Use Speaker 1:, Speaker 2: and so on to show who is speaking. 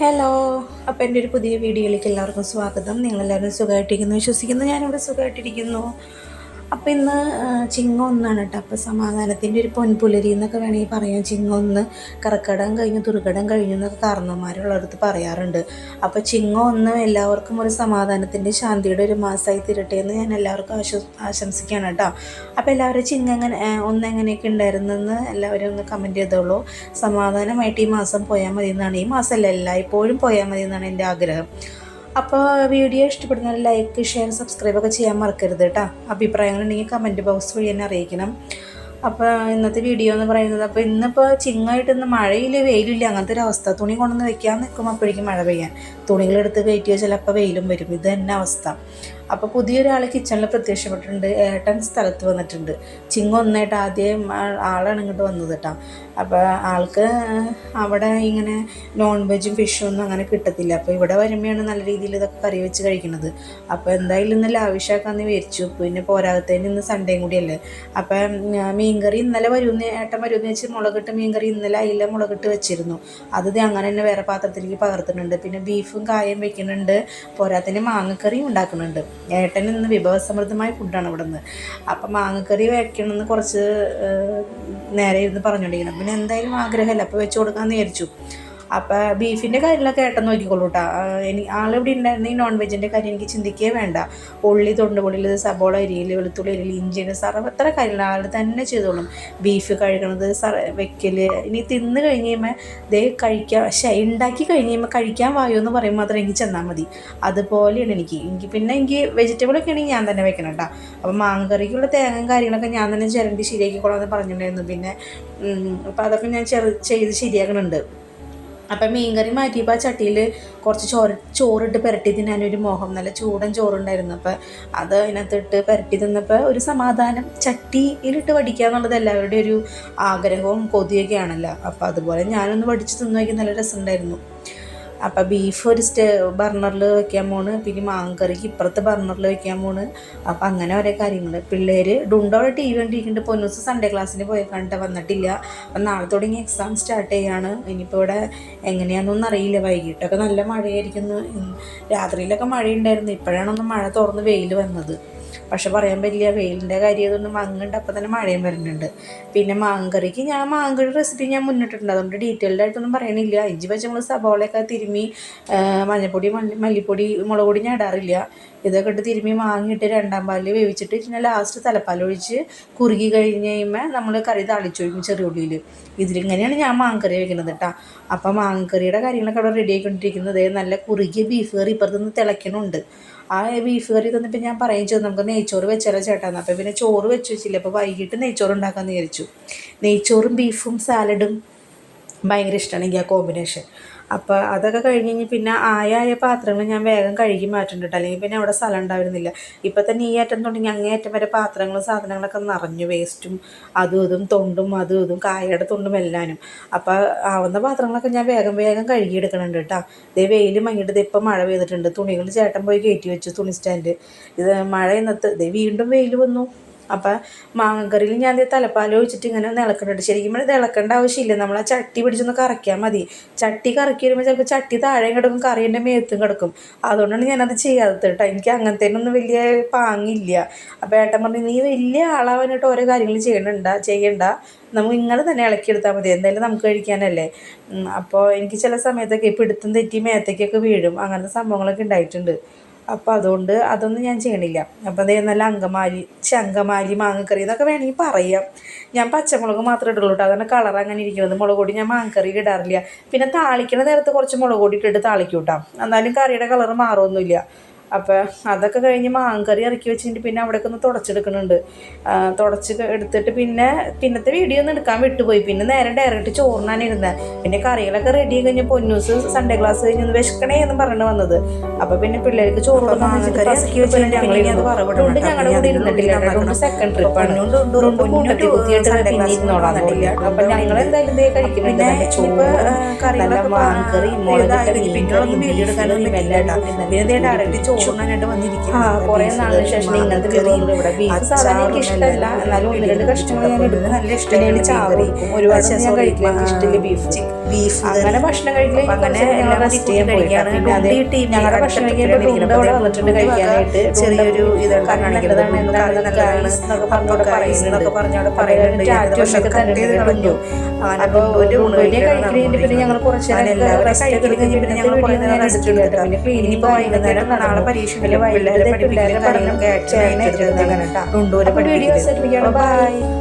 Speaker 1: Hello അപ്പോൾ എന്റെ ഒരു പുതിയ വീഡിയോയിലേക്ക് എല്ലാവർക്കും സ്വാഗതം. നിങ്ങളെല്ലാവരും സുഖമായിട്ടിരിക്കുന്നു? വിശ്വസിക്കുന്നു? ഞാനിവിടെ സുഖമായിട്ടിരിക്കുന്നു. അപ്പോൾ ഇന്ന് ചിങ്ങ ചിങ്ങം ഒന്നാണ് കേട്ടോ അപ്പോൾ സമാധാനത്തിന്റെ ഒരു പൊൻപുലരി എന്നൊക്കെ വേണമെങ്കിൽ പറയാം. ചിങ്ങ ഒന്ന് കറക്കടം കഴിഞ്ഞു ദുർഘടം കഴിഞ്ഞു എന്നൊക്കെ കാരണവന്മാരുള്ളടുത്ത് പറയാറുണ്ട്. അപ്പോൾ ചിങ്ങ ഒന്ന് എല്ലാവർക്കും ഒരു സമാധാനത്തിന്റെ ശാന്തിയുടെ ഒരു മാസമായി തീരട്ടെ എന്ന് ഞാൻ എല്ലാവർക്കും ആശ ആശംസിക്കുകയാണ് കേട്ടോ അപ്പോൾ എല്ലാവരും ചിങ്ങ എങ്ങനെ ഒന്ന് എങ്ങനെയൊക്കെ ഉണ്ടായിരുന്നെന്ന് എല്ലാവരും ഒന്ന് കമന്റ് ചെയ്തോളൂ. സമാധാനമായിട്ട് ഈ മാസം പോയാൽ മതി എന്നാണ് ഈ മാസമല്ല എല്ലായ്പ്പോഴും പോയാൽ മതി എന്നാണ് എന്റെ ആഗ്രഹം. അപ്പോൾ വീഡിയോ ഇഷ്ടപ്പെടുന്നവർ ലൈക്ക് ഷെയർ സബ്സ്ക്രൈബ് ഒക്കെ ചെയ്യാൻ മറക്കരുത് കേട്ടോ. അഭിപ്രായങ്ങളുണ്ടെങ്കിൽ കമന്റ് ബോക്സ് വഴി എന്നെ അറിയിക്കണം. അപ്പോൾ ഇന്നത്തെ വീഡിയോ എന്ന് പറയുന്നത് അപ്പോൾ ഇന്നിപ്പോൾ ചിങ്ങമായിട്ട് ഇന്ന് മഴയില്ല വെയിലില്ല. അങ്ങനത്തെ ഒരു അവസ്ഥ. തുണി കൊണ്ടുവന്ന് വെക്കാൻ നിൽക്കുമ്പോൾ അപ്പോഴേക്കും മഴ പെയ്യാൻ. തുണികളെടുത്ത് കയറ്റിയോ ചിലപ്പോൾ വെയിലും വരും. ഇത് തന്നെ അവസ്ഥ. അപ്പോൾ പുതിയൊരാൾ കിച്ചണിൽ പ്രത്യക്ഷപ്പെട്ടിട്ടുണ്ട്. ഏട്ടൻ സ്ഥലത്ത് വന്നിട്ടുണ്ട്. ചിങ്ങം ഒന്നായിട്ട് ആദ്യം ആളാണ് ഇങ്ങോട്ട് വന്നത് കേട്ടോ അപ്പോൾ ആൾക്ക് അവിടെ ഇങ്ങനെ നോൺ വെജും ഫിഷും ഒന്നും അങ്ങനെ കിട്ടത്തില്ല. അപ്പോൾ ഇവിടെ വരുമ്പോഴാണ് നല്ല രീതിയിൽ ഇതൊക്കെ കറി വെച്ച് കഴിക്കുന്നത് അപ്പോൾ എന്തായാലും ഇന്ന് ലാവിഷാക്കാന്ന് വിചാരിച്ചു. പിന്നെ പോരാകത്തേന് ഇന്ന് സൺഡേയും കൂടിയല്ലേ അപ്പം മീൻകറി ഇന്നലെ വരുമെന്ന് ഏട്ടൻ വരുമെന്ന് വെച്ച് മുളകിട്ട് മീൻകറി ഇന്നലെ അയില മുളകിട്ട് വെച്ചിരുന്നു. അത് അങ്ങനെ തന്നെ വേറെ പാത്രത്തിലേക്ക് പകർത്തുന്നുണ്ട്. പിന്നെ ബീഫും കായം വെക്കുന്നുണ്ട്. പോരാത്തിന് മാങ്ങക്കറിയും ഉണ്ടാക്കുന്നുണ്ട്. ഏട്ടൻ ഇന്ന് വിഭവസമൃദ്ധമായ ഫുഡാണ് ഇവിടെ നിന്ന് അപ്പം മാങ്ങക്കറി വെക്കണമെന്ന് കുറച്ച് നേരെ ഇരുന്ന് പറഞ്ഞുകൊണ്ടിരിക്കണം പിന്നെ എന്തായാലും ആഗ്രഹമല്ല? അപ്പോൾ വെച്ച് കൊടുക്കാമെന്ന് വിചാരിച്ചു. അപ്പോൾ ബീഫിന്റെ കാര്യങ്ങളൊക്കെ ഏട്ടൻ നോക്കിക്കോളൂ കേട്ടോ ഇനി ആളിവിടെ ഉണ്ടായിരുന്ന ഈ നോൺ വെജിന്റെ കാര്യം എനിക്ക് ചിന്തിക്കേ വേണ്ട. ഉള്ളി തൊണ്ടുപൊളിയിൽ സബോള അരിയിൽ വെളുത്തുള്ളി അരിയിൽ ഇഞ്ചിയിൽ സർവത്ര കാര്യങ്ങൾ ആൾ തന്നെ ചെയ്തോളും. ബീഫ് കഴുകണത് സർ വെക്കൽ ഇനി തിന്ന് കഴിഞ്ഞ് കഴിയുമ്പോൾ ദേ കഴിക്കാൻ പക്ഷേ ഉണ്ടാക്കി കഴിഞ്ഞ് കഴിയുമ്പോൾ കഴിക്കാൻ വായോ എന്ന് പറയുമ്പോൾ മാത്രം എനിക്ക് ചെന്നാൽ മതി. അതുപോലെയാണ് എനിക്ക്. എനിക്ക് പിന്നെ എനിക്ക് വെജിറ്റബിളൊക്കെ ആണെങ്കിൽ ഞാൻ തന്നെ വെക്കണം കേട്ടോ അപ്പോൾ മാങ്കറിക്കുള്ള തേങ്ങയും കാര്യങ്ങളൊക്കെ ഞാൻ തന്നെ ചിരണ്ടി ശരിയാക്കിക്കോളാം എന്ന് പറഞ്ഞിട്ടുണ്ടായിരുന്നു. പിന്നെ അപ്പോൾ അതൊക്കെ ഞാൻ ചെറു ചെയ്ത് ശരിയാക്കണുണ്ട്. അപ്പം മീൻകറി മാറ്റിയപ്പോൾ ആ ചട്ടിയിൽ കുറച്ച് ചോറ് ചോറിട്ട് പുരട്ടി തിന്നാനൊരു മോഹം നല്ല ചൂടൻ ചോറുണ്ടായിരുന്നു. അപ്പോൾ അത് അതിനകത്തിട്ട് പുരട്ടി തിന്നപ്പോൾ ഒരു സമാധാനം ചട്ടിയിലിട്ട് പഠിക്കുക എന്നുള്ളത് എല്ലാവരുടെയും ഒരു ആഗ്രഹവും കൊതിയൊക്കെയാണല്ലോ. അപ്പോൾ അപ്പം അതുപോലെ ഞാനൊന്ന് പഠിച്ച് തിന്നു നോക്കി നല്ല രസമുണ്ടായിരുന്നു. അപ്പം ബീഫ് ഒരു സ്റ്റേ ബർണറിൽ വെക്കാൻ പോണ് പിന്നെ മാങ്കറിക്ക് ഇപ്പുറത്തെ ബർണറിൽ വെക്കാൻ പോണ്. അപ്പം അങ്ങനെ ഓരോ കാര്യങ്ങൾ പിള്ളേർ ഡുണ്ടോടെ ടി വി കണ്ടിരിക്കുന്നുണ്ട് പൊന്നൂസ് സൺഡേ ക്ലാസ്സിന് പോയി കണ്ടിട്ട് വന്നിട്ടില്ല. അപ്പം നാളെ തുടങ്ങി എക്സാം സ്റ്റാർട്ട് ചെയ്യാണ്. ഇനിയിപ്പോൾ ഇവിടെ എങ്ങനെയാണെന്നൊന്നും അറിയില്ല. വൈകിട്ടൊക്കെ നല്ല മഴയായിരിക്കുന്നു. രാത്രിയിലൊക്കെ മഴയുണ്ടായിരുന്നു. ഇപ്പോഴാണ് ഒന്ന് മഴ തുറന്ന് വെയിൽ വന്നത്. പക്ഷെ പറയാൻ പറ്റില്ല വെയിലിന്റെ കാര്യം ഇതൊന്നും മങ്ങുണ്ട് അപ്പം തന്നെ മഴയും വരുന്നുണ്ട്. പിന്നെ മാങ്കറിക്ക് ഞാൻ മാങ്കറി റെസിപ്പി ഞാൻ മുന്നിട്ടുണ്ട് അതുകൊണ്ട് ഡീറ്റെയിൽഡ് ആയിട്ടൊന്നും പറയണില്ല. ഇഞ്ചി പച്ചമുളക് സബോളയൊക്കെ തിരുമ്മി മഞ്ഞൾപ്പൊടി മല്ലി മല്ലിപ്പൊടി മുളക് പൊടി ഞാൻ ഇടാറില്ല. ഇതൊക്കെ ഇട്ട് തിരുമ്മി മാങ്ങിയിട്ട് രണ്ടാം പാലിൽ വേവിച്ചിട്ട് പിന്നെ ലാസ്റ്റ് തലപ്പാൽ ഒഴിച്ച് കുറുകി കഴിഞ്ഞ് കഴിയുമ്പോൾ നമ്മൾ കറി താളിച്ച് ഒഴിക്കും ചെറിയ ഉള്ളിയിൽ ഇതിലിങ്ങനെയാണ് ഞാൻ മാങ്കറി വെക്കുന്നത് കേട്ടോ അപ്പം മാങ്കറിയുടെ കാര്യങ്ങളൊക്കെ അവിടെ റെഡി ആയിക്കൊണ്ടിരിക്കുന്നത്. നല്ല കുറുകിയ ബീഫ് കറി ഇപ്പുറത്തുനിന്ന് തിളയ്ക്കണുണ്ട്. ആ ബീഫ് കറി തന്നിപ്പോൾ ഞാൻ പറയുകയും ചെയ്തു നമുക്ക് നെയ്ച്ചോറ് വെച്ചാലോ ചേട്ടാന്ന് അപ്പോൾ പിന്നെ ചോറ് വെച്ച് വെച്ചില്ല അപ്പോൾ വൈകിട്ട് നെയ്ച്ചോറ് ഉണ്ടാക്കാമെന്ന് വിചാരിച്ചു. നെയ്ച്ചോറും ബീഫും സാലഡും ഭയങ്കര ഇഷ്ടമാണ് എനിക്ക് ആ കോമ്പിനേഷൻ അപ്പോൾ അതൊക്കെ കഴിഞ്ഞ് കഴിഞ്ഞ് പിന്നെ ആയായ പാത്രങ്ങൾ ഞാൻ വേഗം കഴുകി മാറ്റുന്നുണ്ട് അല്ലെങ്കിൽ പിന്നെ അവിടെ സ്ഥലം ഉണ്ടായിരുന്നില്ല. ഇപ്പം തന്നെ ഈ അറ്റം തുടങ്ങി അങ്ങേ അറ്റം വരെ പാത്രങ്ങളും സാധനങ്ങളൊക്കെ നിറഞ്ഞു. വേസ്റ്റും അതും ഇതും തൊണ്ടും അതും ഇതും കായയുടെ തൊണ്ടും എല്ലാനും. അപ്പോൾ ആവുന്ന പാത്രങ്ങളൊക്കെ ഞാൻ വേഗം വേഗം കഴുകിയെടുക്കണുണ്ട് കേട്ടോ ഇതേ വെയിൽ മങ്ങിയിട്ട് ഇപ്പം മഴ പെയ്തിട്ടുണ്ട്. തുണികൾ ചേട്ടൻ പോയി കയറ്റി വെച്ചു തുണി സ്റ്റാൻഡ്. ഇത് മഴ ഇന്നത്തെ ഇതേ വീണ്ടും വെയിൽ വന്നു. അപ്പം മാങ്ങക്കറിയിൽ ഞാൻ തലപ്പാൽ ഒഴിച്ചിട്ട് ഇങ്ങനെ ഒന്ന് ഇളക്കുന്നുണ്ട് ശരിക്കും ഇത് ഇളക്കേണ്ട ആവശ്യമില്ല. നമ്മൾ ആ ചട്ടി പിടിച്ചൊന്ന് കറക്കിയാൽ മതി. ചട്ടി കറക്കി വരുമ്പോൾ ചിലപ്പോൾ ചട്ടി താഴെയും കിടക്കും കറിയുടെ മേത്തും കിടക്കും. അതുകൊണ്ടാണ് ഞാനത് ചെയ്യാത്തത് കേട്ടോ. എനിക്ക് അങ്ങനത്തേനൊന്നും വലിയ പാങ്ങില്ല. അപ്പോൾ ഏട്ടൻ പറഞ്ഞു നീ വലിയ ആളാവാനായിട്ട് ഓരോ കാര്യങ്ങൾ ചെയ്യണ്ട ചെയ്യണ്ട. നമുക്ക് ഇങ്ങനെ തന്നെ ഇളക്കിയെടുത്താൽ മതി. എന്തായാലും നമുക്ക് കഴിക്കാനല്ലേ. അപ്പോൾ എനിക്ക് ചില സമയത്തൊക്കെ പിടുത്തം തെറ്റി മേത്തേക്കൊക്കെ വീഴും. അങ്ങനത്തെ സംഭവങ്ങളൊക്കെ ഉണ്ടായിട്ടുണ്ട്. അപ്പോൾ അതുകൊണ്ട് അതൊന്നും ഞാൻ ചെയ്യണില്ല. അപ്പം അതേ നല്ല അങ്കമാലി ചങ്കമാലി മാങ്ങക്കറി എന്നൊക്കെ വേണമെങ്കിൽ പറയാം. ഞാൻ പച്ചമുളക് മാത്രമേ ഇടുള്ളൂ കേട്ടോ അതാണ് കളർ അങ്ങനെ ഇരിക്കുന്നത്. മുളക് പൊടി ഞാൻ മാങ്ങക്കറി ഇടാറില്ല. പിന്നെ താളിക്കണ നേരത്ത് കുറച്ച് മുളക് പൊടി ഇട്ടിട്ട് താളിക്കും കേട്ടോ എന്നാലും കറിയുടെ കളർ മാറൊന്നുമില്ല. അപ്പോൾ അതൊക്കെ കഴിഞ്ഞ് മാങ്കറി ഇറക്കി വെച്ചിട്ട് പിന്നെ അവിടേക്ക് ഒന്ന് തുടച്ചെടുക്കുന്നുണ്ട്. തുടച്ച് എടുത്തിട്ട് പിന്നെ പിന്നത്തെ വീഡിയോ ഒന്നും എടുക്കാൻ വിട്ടുപോയി. പിന്നെ നേരെ ഡയറക്റ്റ് ചോറിനാണ് ഇരുന്നത് പിന്നെ കറികളൊക്കെ റെഡി കഴിഞ്ഞ് പൊന്നൂസ് സൺഡേ ക്ലാസ് കഴിഞ്ഞ് ഒന്ന് വിശക്കണേ എന്ന് പറഞ്ഞു വന്നത്. അപ്പോൾ പിന്നെ പിള്ളേർക്ക് ചോറ് കൊടുക്കാൻ ഞങ്ങളുടെ കൂടെ ഇരുന്നിട്ടില്ല സെക്കൻഡ് ട്രിപ്പാണ് അതുകൊണ്ട് കൂട്ടത്തി കുത്തിയിട്ട് പിന്നെ ഇരുന്നോളാം അപ്പം ഞങ്ങൾ എന്തായാലും ഇതേ കഴിക്കുന്നുണ്ട് ചോറ് കറി
Speaker 2: മാങ്കറി, മുളകിട്ട
Speaker 1: പിന്നെ വീഡിയോ എടുക്കാനൊന്നും.
Speaker 2: കറി,
Speaker 1: പിന്നെ ഡയറക്റ്റ് ചോറിനായിട്ട്
Speaker 2: ആ
Speaker 1: വന്നിരിക്കുന്നത്
Speaker 2: കുറേ നാളിന് ശേഷം ഇങ്ങനത്തെ വിഭവങ്ങൾ ഇവിടെ ബീഫ് സാധാരണ എനിക്ക് ഇഷ്ടമല്ല. എന്നാലും ഒന്ന് രണ്ട് കഷ്ണങ്ങൾ ഞാൻ എടുക്കും.
Speaker 1: നല്ല ഇഷ്ടമാണ്
Speaker 2: ഒരുപാട് ഞാൻ ഇഷ്ടമില്ല ബീഫ്.
Speaker 1: ബീഫ്
Speaker 2: അങ്ങനെ ഭക്ഷണം കഴിക്കില്ല
Speaker 1: അങ്ങനെ എല്ലാം
Speaker 2: ഞങ്ങളുടെ ഭക്ഷണം കഴിക്കാനായിട്ട്.
Speaker 1: ചെറിയൊരു
Speaker 2: പറയുന്നുണ്ട്.
Speaker 1: പക്ഷെ ചെയ്ത് കളഞ്ഞു.
Speaker 2: അപ്പോൾ
Speaker 1: ഒരു
Speaker 2: വലിയ പിന്നെ ഞങ്ങൾ കുറച്ച് നേരം
Speaker 1: എല്ലാവരും
Speaker 2: എടുത്ത്
Speaker 1: കഴിഞ്ഞ് പിന്നെ ഞങ്ങൾ കുറേ നേരം എടുത്തിട്ട് പിന്നെ ഇനിയിപ്പോ
Speaker 2: ഇനിയിപ്പോൾ വൈകുന്നേരം നാളെ പരീക്ഷ
Speaker 1: പിന്നെ വൈകുന്നേരം
Speaker 2: പിള്ളേരെ പഠിപ്പിക്കലും കാര്യങ്ങളൊക്കെ
Speaker 1: അപ്പോൾ വീഡിയോസ്
Speaker 2: ബൈ